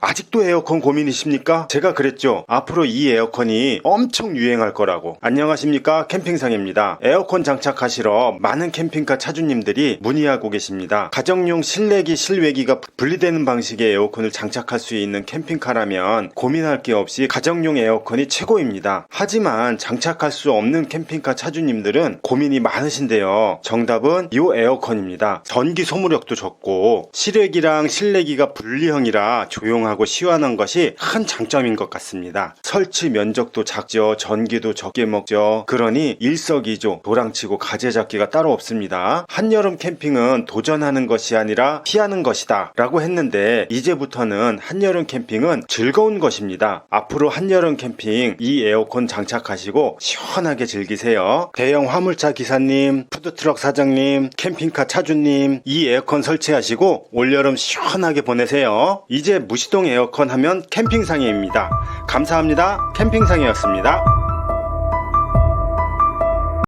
아직도 에어컨 고민이십니까? 제가 그랬죠. 앞으로 이 에어컨이 엄청 유행할 거라고. 안녕하십니까? 캠핑상입니다. 에어컨 장착하시러 많은 캠핑카 차주님들이 문의하고 계십니다. 가정용 실내기, 실외기가 분리되는 방식의 에어컨을 장착할 수 있는 캠핑카라면 고민할 게 없이 가정용 에어컨이 최고입니다. 하지만 장착할 수 없는 캠핑카 차주님들은 고민이 많으신데요. 정답은 이 에어컨입니다. 전기 소모력도 적고 실외기랑 실내기가 분리형이라 조용 하고 시원한 것이 큰 장점인 것 같습니다. 설치 면적도 작죠. 전기도 적게 먹죠. 그러니 일석이조 도랑치고 가재 잡기가 따로 없습니다. 한여름 캠핑은 도전하는 것이 아니라 피하는 것이다 라고 했는데 이제부터는 한여름 캠핑은 즐거운 것입니다. 앞으로 한여름 캠핑 이 에어컨 장착하시고 시원하게 즐기세요. 대형 화물차 기사님, 푸드트럭 사장님, 캠핑카 차주님 이 에어컨 설치하시고 올여름 시원하게 보내세요. 이제 무시 동 에어컨 하면 캠핑상해입니다. 감사합니다. 캠핑상해였습니다.